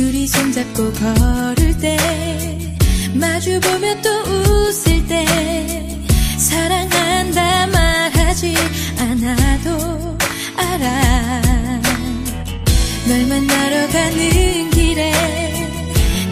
둘이 손잡고 걸을 때 마주보며 또 웃을 때 사랑한다 말하지 않아도 알아. 널 만나러 가는 길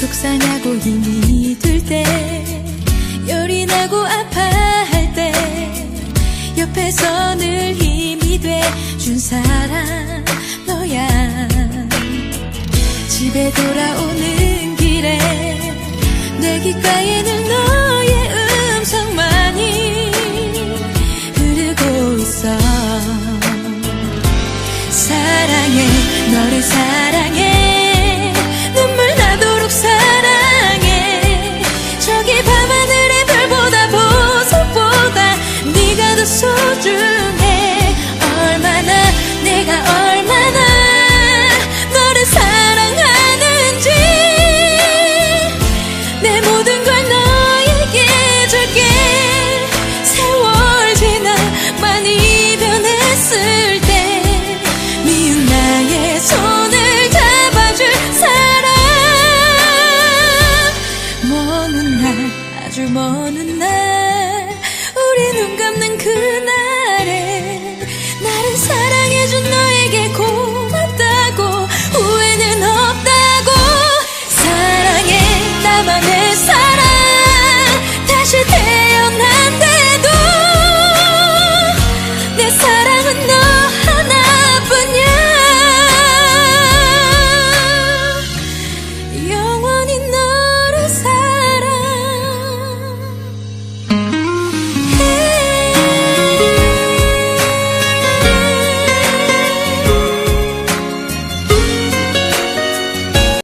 속상하고 힘이 들 때 열이 나고 아파할 때 옆에서 늘 힘이 돼 준 사람 너야. 집에 돌아오는 길에 내 귓가에 늘 너의 음성만이 흐르고 있어. 사랑해 너를 사랑해